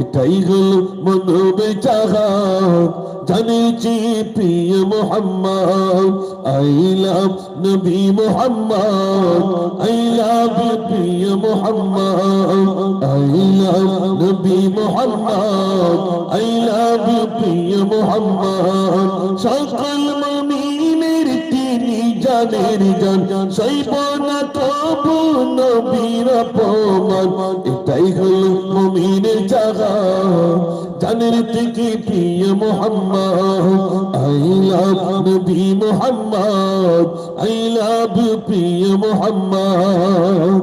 এটাই হল মনোবে চাহা জানেছি প্রিয় মোহাম্মদ, আই লাভ নবী মোহাম্মদ, আই লাভ প্রিয় মোহাম্মদ, আই লাভ নবী মোহাম্মদ, আই লাভ প্রিয় মোহাম্মদ। সকল মমিনের তিনি জানের জান, সইব না তবু নবীর অপমান, এটাই হলো মমিনের জাগা। জানের থেকে প্রিয় মোহাম্মদ, আই লাভ নবী মোহাম্মদ, আই লাভ প্রিয় মোহাম্মদ।